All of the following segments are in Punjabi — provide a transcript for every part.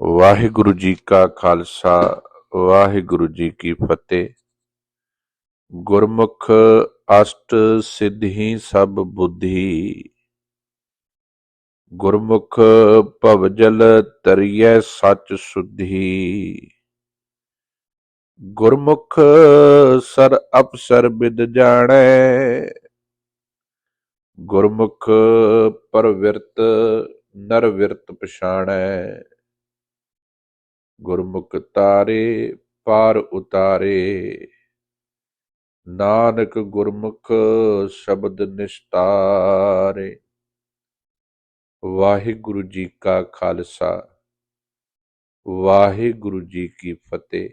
ਵਾਹਿਗੁਰੂ ਜੀ ਕਾ ਖਾਲਸਾ, ਵਾਹਿਗੁਰੂ ਜੀ ਕੀ ਫਤਿਹ। ਗੁਰਮੁਖ ਅਸ਼ਟ ਸਿੱਧੀ ਸਭ ਬੁੱਧੀ। ਗੁਰਮੁਖ ਭਵਜਲ ਤਰੀਐ ਸੱਚ ਸੁਧੀ। ਗੁਰਮੁਖ ਸਰ ਅਪਸਰ ਬਿਦ ਜਾਣੈ। ਗੁਰਮੁਖ ਪਰਵਿਰਤ ਨਰਵਿਰਤ ਪਛਾਣੈ। ਗੁਰਮੁਖ ਤਾਰੇ ਪਾਰ ਉਤਾਰੇ। ਨਾਨਕ ਗੁਰਮੁਖ ਸ਼ਬਦ ਨਿਸਤਾਰੇ। ਵਾਹਿਗੁਰੂ ਜੀ ਕਾ ਖਾਲਸਾ, ਵਾਹਿਗੁਰੂ ਜੀ ਕੀ ਫਤਿਹ।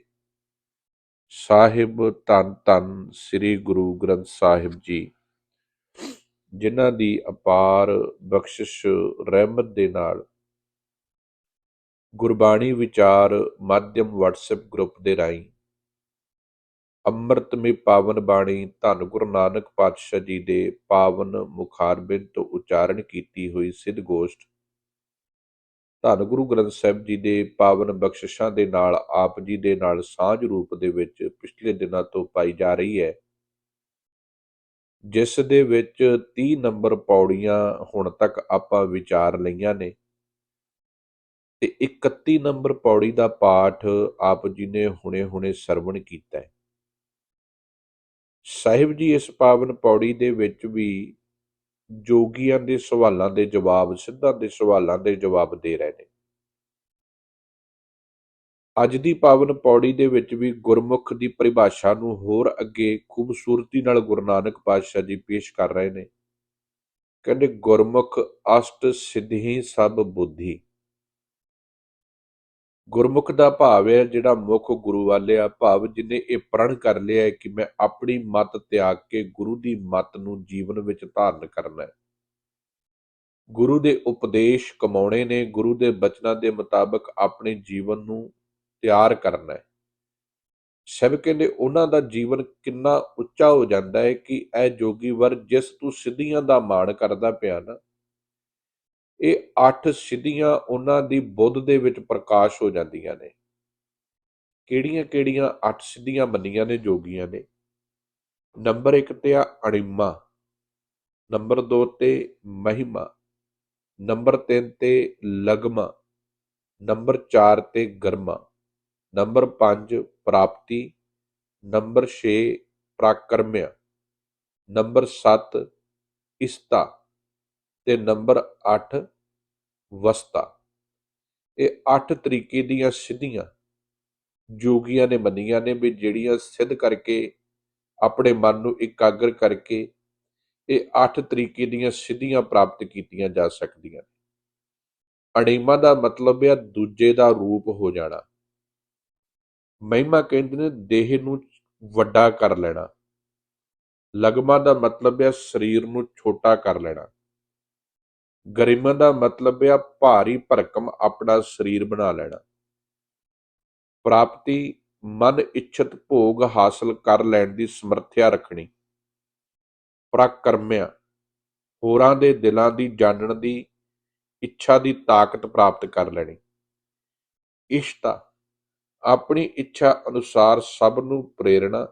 ਸਾਹਿਬ ਧੰਨ ਧੰਨ ਸ੍ਰੀ ਗੁਰੂ ਗ੍ਰੰਥ ਸਾਹਿਬ ਜੀ, ਜਿਨ੍ਹਾਂ ਦੀ ਅਪਾਰ ਬਖਸ਼ਿਸ਼ ਰਹਿਮਤ ਦੇ ਨਾਲ ਗੁਰਬਾਣੀ ਵਿਚਾਰ ਮਾਧਿਅਮ WhatsApp ਗਰੁੱਪ ਦੇ ਰਾਹੀਂ। ਅੰਮ੍ਰਿਤਮਈ ਪਾਵਨ ਬਾਣੀ ਧੰਨ ਗੁਰੂ ਨਾਨਕ ਪਾਤਸ਼ਾਹ ਜੀ ਦੇ ਪਾਵਨ ਮੁਖਾਰਬਿੰਦ ਤੋਂ ਉਚਾਰਨ ਕੀਤੀ ਹੋਈ ਸਿੱਧ ਗੋਸ਼ਟ। ਧੰਨ ਗੁਰੂ ਗ੍ਰੰਥ ਸਾਹਿਬ ਜੀ ਦੇ ਪਾਵਨ ਬਖਸ਼ਿਸ਼ਾਂ ਦੇ ਨਾਲ ਆਪ ਜੀ ਦੇ ਨਾਲ ਸਾਂਝ ਰੂਪ ਦੇ ਵਿੱਚ ਪਿਛਲੇ ਦਿਨਾਂ ਤੋਂ ਪਾਈ ਜਾ ਰਹੀ ਹੈ। ਜਿਸ ਦੇ ਵਿੱਚ 30 ਨੰਬਰ ਪੌੜੀਆਂ ਹੁਣ ਤੱਕ ਆਪਾਂ ਵਿਚਾਰ ਲਈਆਂ ਨੇ। ਤੇ 31 ਨੰਬਰ ਪੌੜੀ ਦਾ ਪਾਠ ਆਪ ਜੀ ਨੇ ਹੁਣੇ-ਹੁਣੇ ਸਰਵਣ ਕੀਤਾ ਹੈ। ਸਾਹਿਬ ਜੀ, ਇਸ ਪਾਵਨ ਪੌੜੀ ਦੇ ਵਿੱਚ ਵੀ ਜੋਗੀਆਂ ਦੇ ਸਵਾਲਾਂ ਦੇ ਜਵਾਬ, ਸਿੱਧਾਂ ਦੇ ਸਵਾਲਾਂ ਦੇ ਜਵਾਬ ਦੇ ਰਹੇ ਨੇ। ਅੱਜ ਦੀ ਪਾਵਨ ਪੌੜੀ ਦੇ ਵਿੱਚ ਵੀ ਗੁਰਮੁਖ ਦੀ ਪਰਿਭਾਸ਼ਾ ਨੂੰ ਹੋਰ ਅੱਗੇ ਖੂਬਸੂਰਤੀ ਨਾਲ ਗੁਰੂ ਨਾਨਕ ਪਾਤਸ਼ਾਹ ਜੀ ਪੇਸ਼ ਕਰ ਰਹੇ ਨੇ। ਕਹਿੰਦੇ, ਗੁਰਮੁਖ ਅਸ਼ਟ ਸਿੱਧੀ ਸਭ ਬੁੱਧੀ। ਗੁਰਮੁਖ ਦਾ ਭਾਵ ਹੈ, ਜਿਹੜਾ ਮੁੱਖ ਗੁਰੂ ਵਾਲੇ ਆ, ਭਾਵ ਜਿਨੇ ਇਹ ਪ੍ਰਣ ਕਰ ਲਿਆ ਹੈ ਕਿ ਮੈਂ ਆਪਣੀ ਮਤ ਤਿਆਗ ਕੇ ਗੁਰੂ ਦੀ ਮਤ ਨੂੰ ਜੀਵਨ ਵਿੱਚ ਧਾਰਨ ਕਰਨਾ ਹੈ। ਗੁਰੂ ਦੇ ਉਪਦੇਸ਼ ਕਮਾਉਣੇ ਨੇ, ਗੁਰੂ ਦੇ ਬਚਨਾਂ ਦੇ ਮੁਤਾਬਕ ਆਪਣੇ ਜੀਵਨ ਨੂੰ ਤਿਆਰ ਕਰਨਾ ਹੈ। ਸਭ ਕਹਿੰਦੇ, ਉਹਨਾਂ ਦਾ ਜੀਵਨ ਕਿੰਨਾ ਉੱਚਾ ਹੋ ਜਾਂਦਾ ਹੈ ਕਿ ਇਹ ਜੋਗੀ ਵਰ ਜਿਸ ਤੂੰ ਸਿੱਧੀਆਂ ਦਾ ਮਾਣ ਕਰਦਾ ਪਿਆ ਨਾ ਇਹ ਅੱਠ ਸਿੱਧੀਆਂ ਉਹਨਾਂ ਦੀ ਬੁੱਧ ਦੇ ਵਿੱਚ ਪ੍ਰਕਾਸ਼ ਹੋ ਜਾਂਦੀਆਂ ਨੇ। ਕਿਹੜੀਆਂ ਕਿਹੜੀਆਂ ਅੱਠ ਸਿੱਧੀਆਂ ਮੰਨੀਆਂ ਨੇ ਜੋਗੀਆਂ ਨੇ? ਨੰਬਰ 1 ਤੇ ਆ ਅਣਿਮਾ, ਨੰਬਰ 2 ਤੇ ਮਹਿਮਾ, ਨੰਬਰ 3 ਤੇ ਲਗਮਾ, ਨੰਬਰ 4 ਤੇ ਗਰਮਾ, ਨੰਬਰ 5 ਪ੍ਰਾਪਤੀ, ਨੰਬਰ 6 ਪ੍ਰਾਕਰਮਿਆ, ਨੰਬਰ 7 ਇਸਤਾ। ਤੇ ਨੰਬਰ 8 ਵਸਤਾ। ਇਹ 8 ਤਰੀਕੇ ਦੀਆਂ ਸਿੱਧੀਆਂ ਜੋਗੀਆਂ ਨੇ ਮੰਨੀਆਂ ਨੇ ਵੀ ਜਿਹੜੀਆਂ ਸਿੱਧ ਕਰਕੇ ਆਪਣੇ ਮਨ ਨੂੰ ਇਕਾਗਰ ਕਰਕੇ ਇਹ 8 ਤਰੀਕੇ ਦੀਆਂ ਸਿੱਧੀਆਂ ਪ੍ਰਾਪਤ ਕੀਤੀਆਂ ਜਾ ਸਕਦੀਆਂ ਨੇ। ਅਣੀਮਾ ਦਾ ਮਤਲਬ ਹੈ ਦੂਜੇ ਦਾ ਰੂਪ ਹੋ ਜਾਣਾ। ਮਹਿਮਾ ਕਹਿੰਦੇ ਨੇ ਦੇਹ ਨੂੰ ਵੱਡਾ ਕਰ ਲੈਣਾ। ਲਗਮਾ ਦਾ ਮਤਲਬ ਹੈ ਸਰੀਰ ਨੂੰ ਛੋਟਾ ਕਰ ਲੈਣਾ। ਗਰਿਮਾ ਦਾ ਮਤਲਬ ਆ ਭਾਰੀ ਭਰਕਮ ਆਪਣਾ ਸਰੀਰ ਬਣਾ ਲੈਣਾ। ਪ੍ਰਾਪਤੀ, ਮਨ ਇੱਛਤ ਭੋਗ ਹਾਸਲ ਕਰ ਲੈਣ ਦੀ ਸਮਰੱਥਿਆ ਰੱਖਣੀ। ਪ੍ਰਕਰਮਿਆ, ਹੋਰਾਂ ਦੇ ਦਿਲਾਂ ਦੀ ਜਾਣਨ ਦੀ ਇੱਛਾ ਦੀ ਤਾਕਤ ਪ੍ਰਾਪਤ ਕਰ ਲੈਣੀ। ਇਸ਼ਤਾ, ਆਪਣੀ ਇੱਛਾ ਅਨੁਸਾਰ ਸਭ ਨੂੰ ਪ੍ਰੇਰਣਾ,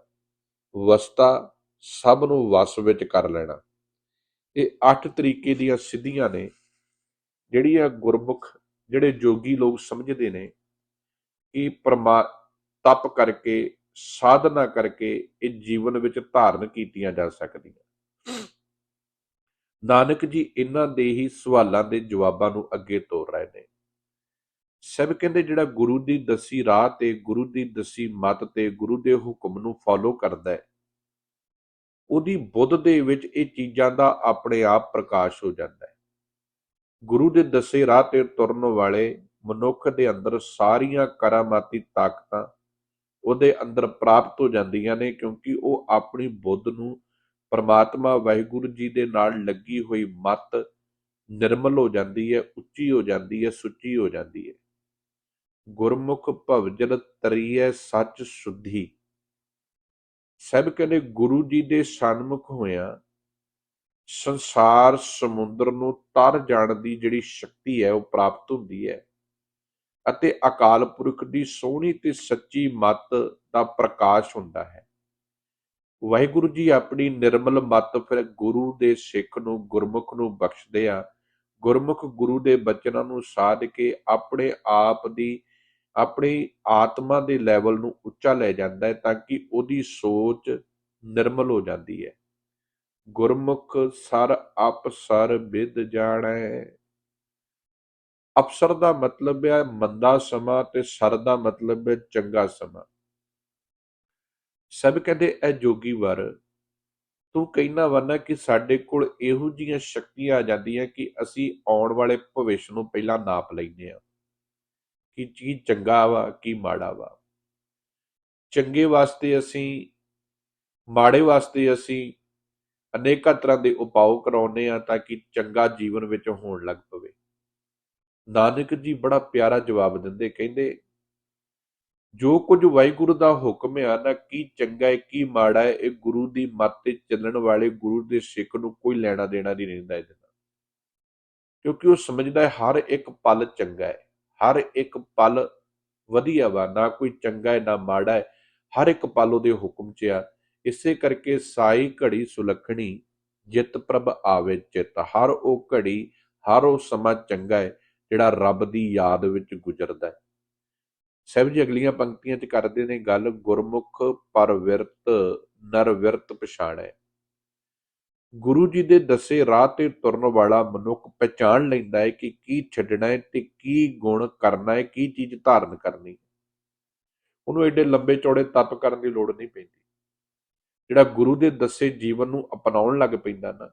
ਵਸਤਾ ਸਭ ਨੂੰ ਵਸ ਵਿੱਚ ਕਰ ਲੈਣਾ। ਇਹ ਅੱਠ ਤਰੀਕੇ ਦੀਆਂ ਸਿੱਧੀਆਂ ਨੇ ਜਿਹੜੀਆਂ ਗੁਰਮੁਖ, ਜਿਹੜੇ ਜੋਗੀ ਲੋਕ ਸਮਝਦੇ ਨੇ ਕਿ ਪਰਮਾ, ਤਪ ਕਰਕੇ, ਸਾਧਨਾ ਕਰਕੇ ਇਹ ਜੀਵਨ ਵਿੱਚ ਧਾਰਨ ਕੀਤੀਆਂ ਜਾ ਸਕਦੀਆਂ। ਨਾਨਕ ਜੀ ਇਹਨਾਂ ਦੇ ਹੀ ਸਵਾਲਾਂ ਦੇ ਜਵਾਬਾਂ ਨੂੰ ਅੱਗੇ ਤੋਰ ਰਹੇ ਨੇ। ਸਭ ਕਹਿੰਦੇ ਜਿਹੜਾ ਗੁਰੂ ਦੀ ਦਸੀ ਰਾਹ ਤੇ, ਗੁਰੂ ਦੀ ਦਸੀ ਮਤ ਤੇ ਗੁਰੂ ਦੇ ਹੁਕਮ ਨੂੰ ਫਾਲੋ ਕਰਦਾ ਹੈ ਉਹਦੀ ਬੁੱਧ ਦੇ ਵਿੱਚ ਇਹ ਚੀਜ਼ਾਂ ਦਾ ਆਪਣੇ ਆਪ ਪ੍ਰਕਾਸ਼ ਹੋ ਜਾਂਦਾ ਹੈ। ਗੁਰੂ ਦੇ ਦੱਸੇ ਰਾਹ ਤੇ ਤੁਰਨ ਵਾਲੇ ਮਨੁੱਖ ਦੇ ਅੰਦਰ ਸਾਰੀਆਂ ਕਰਾਮਾਤੀ ਤਾਕਤਾਂ ਉਹਦੇ ਅੰਦਰ ਪ੍ਰਾਪਤ ਹੋ ਜਾਂਦੀਆਂ ਨੇ ਕਿਉਂਕਿ ਉਹ ਆਪਣੀ ਬੁੱਧ ਨੂੰ ਪਰਮਾਤਮਾ ਵਾਹਿਗੁਰੂ ਜੀ ਦੇ ਨਾਲ ਲੱਗੀ ਹੋਈ ਮਤ ਨਿਰਮਲ ਹੋ ਜਾਂਦੀ ਹੈ, ਉੱਚੀ ਹੋ ਜਾਂਦੀ ਹੈ, ਸੁੱਚੀ ਹੋ ਜਾਂਦੀ ਹੈ। ਗੁਰਮੁਖ ਭਵਜਲ ਤਰੀਐ ਸੱਚ ਸੁਧੀ। ਸਭ ਕਹਿੰਦੇ ਗੁਰੂ ਜੀ ਦੇ ਸਨਮੁਖ ਹੋਇਆ ਸੰਸਾਰ ਸਮੁੰਦਰ ਨੂੰ ਤਰ ਜਾਣ ਦੀ ਜਿਹੜੀ ਸ਼ਕਤੀ ਹੈ ਉਹ ਪ੍ਰਾਪਤ ਹੁੰਦੀ ਹੈ ਅਤੇ ਅਕਾਲ ਪੁਰਖ ਦੀ ਸੋਹਣੀ ਤੇ ਸੱਚੀ ਮੱਤ ਦਾ ਪ੍ਰਕਾਸ਼ ਹੁੰਦਾ ਹੈ। ਵਾਹਿਗੁਰੂ ਜੀ ਆਪਣੀ ਨਿਰਮਲ ਮੱਤ ਫਿਰ ਗੁਰੂ ਦੇ ਸਿੱਖ ਨੂੰ, ਗੁਰਮੁਖ ਨੂੰ ਬਖਸ਼ਦੇ ਆ। ਗੁਰਮੁਖ ਗੁਰੂ ਦੇ ਬਚਨਾਂ ਨੂੰ ਸਾਧ ਕੇ ਆਪਣੇ ਆਪ ਦੀ ਆਪਣੀ ਆਤਮਾ ਦੇ ਲੈਵਲ ਨੂੰ ਉੱਚਾ ਲੈ ਜਾਂਦਾ ਹੈ ਤਾਂ ਕਿ ਉਹਦੀ ਸੋਚ ਨਿਰਮਲ ਹੋ ਜਾਂਦੀ ਹੈ। ਗੁਰਮੁਖ ਸਰ ਅਪਸਰ ਵਿਦ ਜਾਣੈ। ਅਫਸਰ ਦਾ ਮਤਲਬ ਹੈ ਮੰਦਾ ਸਮਾਂ ਤੇ ਸਰ ਦਾ ਮਤਲਬ ਹੈ ਚੰਗਾ ਸਮਾਂ। ਸਭ ਕਹਿੰਦੇ ਐ ਜੋਗੀ ਵਰ, ਤੂੰ ਕਹਿਣਾ ਵਰਨਾ ਕਿ ਸਾਡੇ ਕੋਲ ਇਹੋ ਜੀਆਂ ਸ਼ਕਤੀਆਂ ਆ ਜਾਂਦੀਆਂ ਕਿ ਅਸੀਂ ਆਉਣ ਵਾਲੇ ਭਵਿੱਖ ਨੂੰ ਪਹਿਲਾਂ ਨਾਪ ਲੈਂਦੇ ਆ ਕਿ ਚੀਜ਼ ਚੰਗਾ ਵਾ, ਕੀ ਮਾੜਾ ਵਾ। ਚੰਗੇ ਵਾਸਤੇ ਅਸੀਂ, ਮਾੜੇ ਵਾਸਤੇ ਅਸੀਂ ਅਨੇਕਾਂ ਤਰ੍ਹਾਂ ਦੇ ਉਪਾਅ ਕਰਾਉਂਦੇ ਆ ਤਾਂ ਕਿ ਚੰਗਾ ਜੀਵਨ ਵਿੱਚ ਹੋਣ ਲੱਗ ਪਵੇ। ਨਾਨਕ ਜੀ ਬੜਾ ਪਿਆਰਾ ਜਵਾਬ ਦਿੰਦੇ, ਕਹਿੰਦੇ, ਜੋ ਕੁਝ ਵਾਹਿਗੁਰੂ ਦਾ ਹੁਕਮ ਆ ਨਾ ਕੀ ਚੰਗਾ ਹੈ, ਕੀ ਮਾੜਾ ਹੈ, ਇਹ ਗੁਰੂ ਦੀ ਮੱਤ ਤੇ ਚੱਲਣ ਵਾਲੇ ਗੁਰੂ ਦੇ ਸਿੱਖ ਨੂੰ ਕੋਈ ਲੈਣਾ ਦੇਣਾ ਨਹੀਂ ਰਹਿੰਦਾ ਇਹਦੇ ਨਾਲ। ਕਿਉਂਕਿ ਉਹ ਸਮਝਦਾ ਹੈ ਹਰ ਇੱਕ ਪਲ ਚੰਗਾ ਹੈ। ਹਰ ਇੱਕ ਪਲ ਵਧੀਆ ਵਾ, ਨਾ ਕੋਈ ਚੰਗਾ ਹੈ, ਨਾ ਮਾੜਾ ਹੈ, ਹਰ ਇੱਕ ਪਲ ਉਹਦੇ ਹੁਕਮ 'ਚ ਆ। ਇਸੇ ਕਰਕੇ ਸਾਈ ਘੜੀ ਸੁਲੱਖਣੀ, ਜਿਤ ਪ੍ਰਭ ਆਵੇ ਚਿਤ। ਹਰ ਉਹ ਘੜੀ, ਹਰ ਉਹ ਸਮਾਂ ਚੰਗਾ ਹੈ, ਜਿਹੜਾ ਰੱਬ ਦੀ ਯਾਦ ਵਿੱਚ ਗੁਜ਼ਰਦਾ ਹੈ। ਸਾਹਿਬ ਜੀ, ਅਗਲੀਆਂ ਪੰਕਤੀਆਂ 'ਚ ਕਰਦੇ ਨੇ ਗੱਲ, ਗੁਰਮੁਖ ਪਰਵਿਰਤ, ਨਰਵਿਰਤ ਪਛਾਣੈ। ਗੁਰੂ ਜੀ ਦੇ ਦੱਸੇ ਰਾਹ ਤੇ ਤੁਰਨ ਵਾਲਾ ਮਨੁੱਖ ਪਹਿਚਾਣ ਲੈਂਦਾ ਹੈ ਕਿ ਕੀ ਛੱਡਣਾ ਹੈ ਤੇ ਕੀ ਗੁਣ ਕਰਨਾ ਹੈ, ਕੀ ਚੀਜ਼ ਧਾਰਨ ਕਰਨੀ ਉਹਨੂੰ ਐਡੇ ਲੰਬੇ ਚੌੜੇ ਤਪ ਕਰਨ ਦੀ ਲੋੜ ਨਹੀਂ ਪੈਂਦੀ। ਜਿਹੜਾ ਗੁਰੂ ਦੇ ਦੱਸੇ ਜੀਵਨ ਨੂੰ ਅਪਣਾਉਣ ਲੱਗ ਪੈਂਦਾ ਨਾ,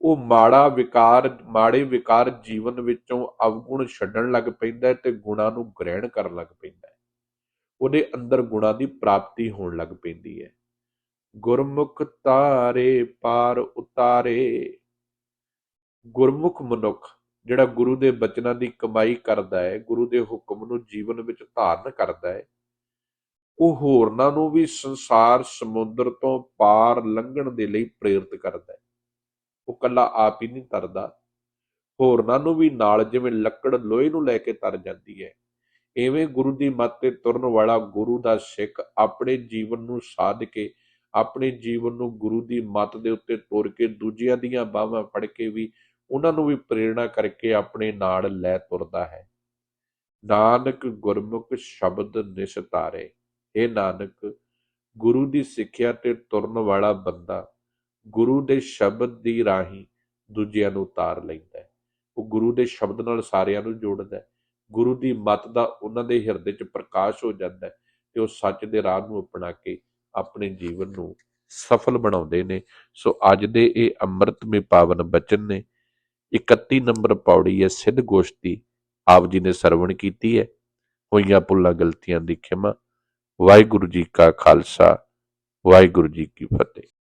ਉਹ ਮਾੜਾ ਵਿਕਾਰ, ਮਾੜੇ ਵਿਕਾਰ ਜੀਵਨ ਵਿੱਚੋਂ ਅਵਗੁਣ ਛੱਡਣ ਲੱਗ ਪੈਂਦਾ ਹੈ ਤੇ ਗੁਣਾਂ ਨੂੰ ਗ੍ਰਹਿਣ ਕਰਨ ਲੱਗ ਪੈਂਦਾ ਹੈ। ਉਹਦੇ ਅੰਦਰ ਗੁਣਾਂ ਦੀ ਪ੍ਰਾਪਤੀ ਹੋਣ ਲੱਗ ਪੈਂਦੀ ਹੈ। ਗੁਰਮੁਖ ਤਾਰੇ ਪਾਰ ਉਤਾਰੇ। ਗੁਰਮੁਖ ਮਨੁੱਖ, ਜਿਹੜਾ ਗੁਰੂ ਦੇ ਬਚਨਾਂ ਦੀ ਕਮਾਈ ਕਰਦਾ ਹੈ, ਗੁਰੂ ਦੇ ਹੁਕਮ ਨੂੰ ਜੀਵਨ ਵਿੱਚ ਧਾਰਨ ਕਰਦਾ ਹੈ, ਉਹ ਹੋਰਨਾਂ ਨੂੰ ਵੀ ਸੰਸਾਰ ਸਮੁੰਦਰ ਤੋਂ ਪਾਰ ਲੰਘਣ ਦੇ ਲਈ ਪ੍ਰੇਰਿਤ ਕਰਦਾ ਹੈ। ਉਹ ਕੱਲਾ ਆਪ ਹੀ ਨਹੀਂ ਤਰਦਾ। ਹੋਰਨਾਂ ਨੂੰ ਵੀ ਨਾਲ ਜਿਵੇਂ ਲੱਕੜ ਲੋਹੇ ਨੂੰ ਲੈ ਕੇ ਤਰ ਜਾਂਦੀ ਹੈ। ਐਵੇਂ ਗੁਰੂ ਦੀ ਮੱਤ ਤੇ ਤੁਰਨ ਵਾਲਾ ਗੁਰੂ ਦਾ ਸਿੱਖ ਆਪਣੇ ਜੀਵਨ ਨੂੰ ਸਾਧ ਕੇ ਆਪਣੇ ਜੀਵਨ ਨੂੰ ਗੁਰੂ ਦੀ ਮੱਤ ਦੇ ਉੱਤੇ ਤੁਰ ਕੇ ਦੂਜਿਆਂ ਦੀਆਂ ਬਾਹਾਂ ਫੜ ਕੇ ਵੀ ਉਹਨਾਂ ਨੂੰ ਵੀ ਪ੍ਰੇਰਣਾ ਕਰਕੇ ਆਪਣੇ ਨਾਲ ਲੈ ਤੁਰਦਾ ਹੈ। ਨਾਨਕ ਗੁਰਮੁਖ ਸ਼ਬਦ ਨਿਸਤਾਰੇ ਇਹ ਨਾਨਕ, ਗੁਰੂ ਦੀ ਸਿੱਖਿਆ ਤੇ ਤੁਰਨ ਵਾਲਾ ਬੰਦਾ ਗੁਰੂ ਦੇ ਸ਼ਬਦ ਦੀ ਰਾਹੀਂ ਦੂਜਿਆਂ ਨੂੰ ਉਤਾਰ ਲੈਂਦਾ ਹੈ। ਉਹ ਗੁਰੂ ਦੇ ਸ਼ਬਦ ਨਾਲ ਸਾਰਿਆਂ ਨੂੰ ਜੋੜਦਾ ਹੈ। ਗੁਰੂ ਦੀ ਮੱਤ ਦਾ ਉਹਨਾਂ ਦੇ ਹਿਰਦੇ 'ਚ ਪ੍ਰਕਾਸ਼ ਹੋ ਜਾਂਦਾ ਹੈ ਤੇ ਉਹ ਸੱਚ ਦੇ ਰਾਹ ਨੂੰ ਅਪਣਾ ਕੇ ਆਪਣੇ ਜੀਵਨ ਨੂੰ ਸਫਲ ਬਣਾਉਂਦੇ ਨੇ। ਸੋ ਅੱਜ ਦੇ ਇਹ ਅੰਮ੍ਰਿਤਮੇ ਪਾਵਨ ਬਚਨ ਨੇ 31 ਨੰਬਰ ਪੌੜੀ ਹੈ ਸਿੱਧ ਗੋਸ਼ਤੀ, ਆਪ ਜੀ ਨੇ ਸਰਵਣ ਕੀਤੀ ਹੈ। ਹੋਈਆਂ ਭੁੱਲਾਂ ਗਲਤੀਆਂ ਦੀ ਖਿਮਾ, ਵਾਹਿਗੁਰੂ ਜੀ ਕਾ ਖਾਲਸਾ, ਵਾਹਿਗੁਰੂ ਜੀ ਕੀ ਫਤਿਹ।